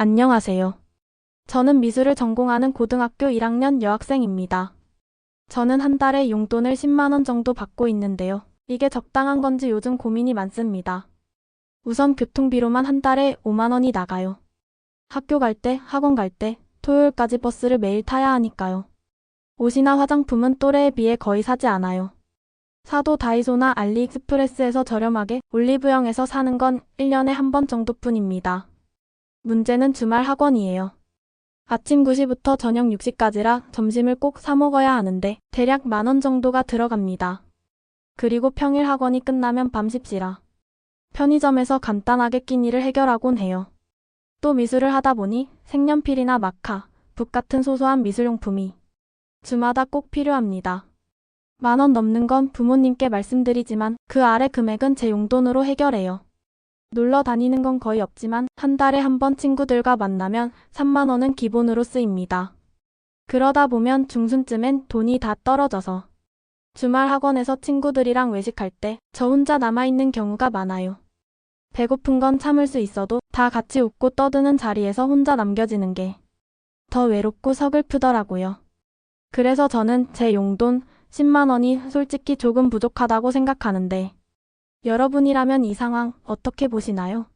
안녕하세요. 저는 미술을 전공하는 고등학교 1학년 여학생입니다. 저는 한 달에 용돈을 10만원 정도 받고 있는데요. 이게 적당한 건지 요즘 고민이 많습니다. 우선 교통비로만 한 달에 5만원이 나가요. 학교 갈 때, 학원 갈 때, 토요일까지 버스를 매일 타야 하니까요. 옷이나 화장품은 또래에 비해 거의 사지 않아요. 사도 다이소나 알리익스프레스에서 저렴하게 올리브영에서 사는 건 1년에 한 번 정도뿐입니다. 문제는 주말 학원이에요. 아침 9시부터 저녁 6시까지라 점심을 꼭 사 먹어야 하는데 대략 만원 정도가 들어갑니다. 그리고 평일 학원이 끝나면 밤 10시라. 편의점에서 간단하게 끼니를 해결하곤 해요. 또 미술을 하다 보니 색연필이나 마카, 붓 같은 소소한 미술용품이 주마다 꼭 필요합니다. 만원 넘는 건 부모님께 말씀드리지만 그 아래 금액은 제 용돈으로 해결해요. 놀러 다니는 건 거의 없지만 한 달에 한 번 친구들과 만나면 3만 원은 기본으로 쓰입니다. 그러다 보면 중순쯤엔 돈이 다 떨어져서 주말 학원에서 친구들이랑 외식할 때 저 혼자 남아있는 경우가 많아요. 배고픈 건 참을 수 있어도 다 같이 웃고 떠드는 자리에서 혼자 남겨지는 게 더 외롭고 서글프더라고요. 그래서 저는 제 용돈 10만 원이 솔직히 조금 부족하다고 생각하는데 여러분이라면 이 상황 어떻게 보시나요?